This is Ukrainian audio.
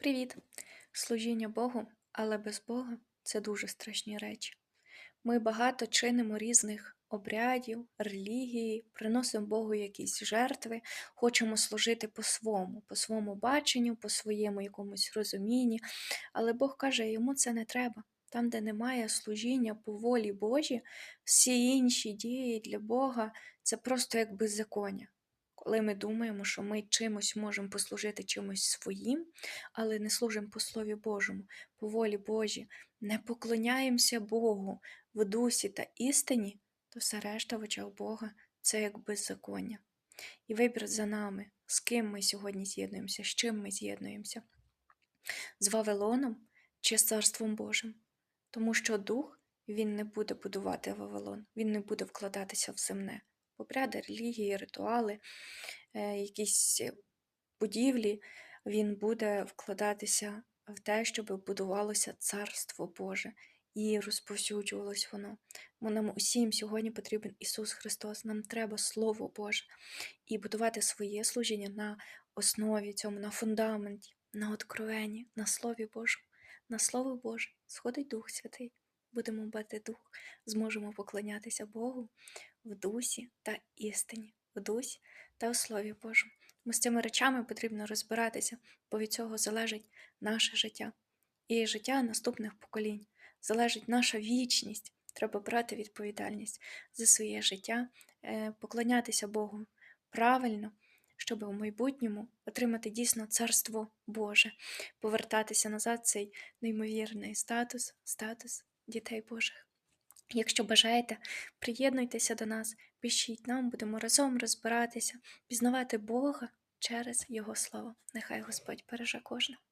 Привіт! Служіння Богу, але без Бога це дуже страшні речі. Ми багато чинимо різних обрядів, релігії, приносимо Богу якісь жертви, хочемо служити по-своєму, по своєму баченню, по своєму якомусь розумінні, але Бог каже, йому це не треба. Там, де немає служіння по волі Божій, всі інші дії для Бога це просто як беззаконня. Коли ми думаємо, що ми чимось можемо послужити чимось своїм, але не служимо по Слові Божому, по волі Божій, не поклоняємося Богу в дусі та істині, то все решта в очах Бога це як беззаконня. І вибір за нами, з ким ми сьогодні з'єднуємося, з чим ми з'єднуємося, з Вавилоном чи з Царством Божим. Тому що дух він не буде будувати Вавилон, він не буде вкладатися в земне. Обряди, релігії, ритуали, е, якісь будівлі, він буде вкладатися в те, щоб будувалося Царство Боже. І розповсюджувалось воно. Бо нам усім сьогодні потрібен Ісус Христос, нам треба Слово Боже. І будувати своє служіння на основі цьому, на фундаменті, на откровенні, на Слові Божому, на Слово Боже. Сходить Дух Святий, будемо бати Дух, зможемо поклонятися Богу в дусі та істині, в дусі та у Слові Божому. Ми з цими речами потрібно розбиратися, бо від цього залежить наше життя і життя наступних поколінь, залежить наша вічність. Треба брати відповідальність за своє життя, е, поклонятися Богу правильно, щоб у майбутньому отримати дійсно царство Боже, повертатися назад цей неймовірний статус, статус дітей Божих. Якщо бажаєте, приєднуйтеся до нас, пишіть нам, будемо разом розбиратися, пізнавати Бога через Його Слово. Нехай Господь береже кожного.